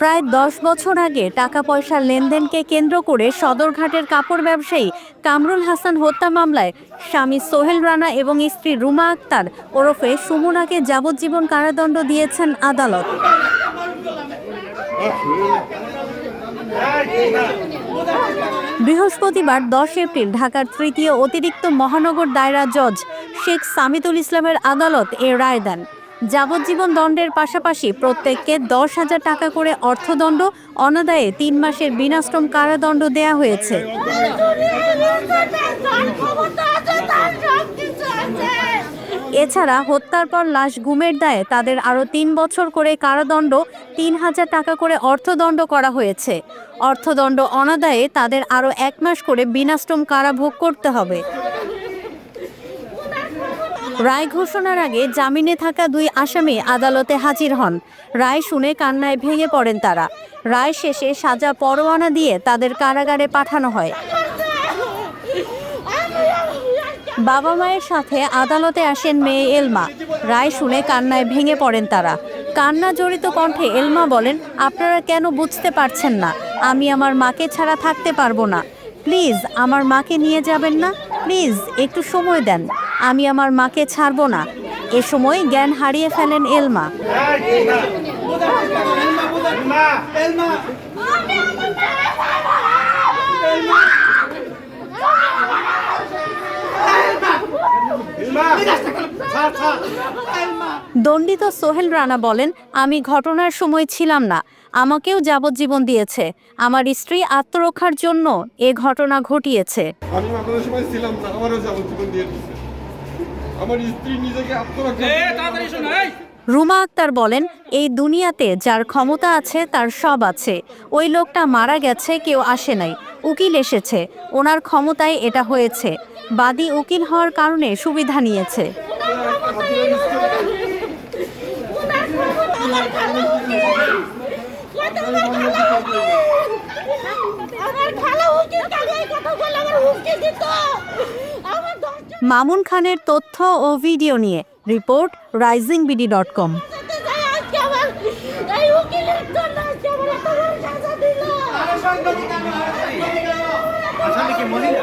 প্রায় দশ বছর আগে টাকা পয়সার লেনদেনকে কেন্দ্র করে সদরঘাটের কাপড় ব্যবসায়ী কামরুল হাসান হত্যা মামলায় স্বামী সোহেল রানা এবং স্ত্রী রুমা আক্তার ওরফে সুমনাকে যাবজ্জীবন কারাদণ্ড দিয়েছেন আদালত। বৃহস্পতিবার দশ এপ্রিল ঢাকার তৃতীয় অতিরিক্ত মহানগর দায়রা জজ শেখ সামিতুল ইসলামের আদালত এ রায় দেন। যাবজ্জীবন দণ্ডের পাশাপাশি প্রত্যেককে দশ হাজার টাকা করে অর্থদণ্ড, অনাদায়ে তিন মাসের বিনাশ্রম কারাদণ্ড দেয়া হয়েছে। এছাড়া হত্যার পর লাশ গুমের দায়ে তাদের আরও তিন বছর করে কারাদণ্ড, তিন হাজার টাকা করে অর্থদণ্ড করা হয়েছে। অর্থদণ্ড, অনাদায়ে তাদের আরও এক মাস করে বিনাশ্রম কারাভোগ করতে হবে। রায় ঘোষণার আগে জামিনে থাকা দুই আসামি আদালতে হাজির হন। রায় শুনে কান্নায় ভেঙে পড়েন তারা। রায় শেষে সাজা পরোয়ানা দিয়ে তাদের কারাগারে পাঠানো হয়। বাবা মায়ের সাথে আদালতে আসেন মেয়ে এলমা। রায় শুনে কান্নায় ভেঙে পড়েন তারা। কান্না জড়িত কণ্ঠে এলমা বলেন, আপনারা কেন বুঝতে পারছেন না? আমি আমার মাকে ছাড়া থাকতে পারব না। প্লিজ, আমার মাকে নিয়ে যাবেন না। প্লিজ, একটু সময় দেন। আমি আমার মাকে ছাড়বো না। এ সময় জ্ঞান হারিয়ে ফেলেন এলমা। দণ্ডিত সোহেল রানা বলেন, আমি ঘটনার সময় ছিলাম না। আমাকেও যাবজ্জীবন দিয়েছে। আমার স্ত্রী আত্মরক্ষার জন্য এ ঘটনা ঘটিয়েছে। আমি আপনাদের সময় ছিলাম না, আমারও যাবজ্জীবন আমার স্ত্রী নিজেকে রুমা আক্তার বলেন এই দুনিয়াতে যার ক্ষমতা আছে তার সব আছে। ওই লোকটা মারা গেছে কেউ আসে নাই। উকিল এসেছে। ওনার ক্ষমতায় এটা হয়েছে। বাদী উকিল হওয়ার কারণে সুবিধা নিয়েছে। আমার মামুন খানের তথ্য ও ভিডিও নিয়ে report rising BD dot com যায় আজকে আমার এই উকিলের জন্য আজকে আমার এত বড় সাজা দিল আসামি কি মহিলা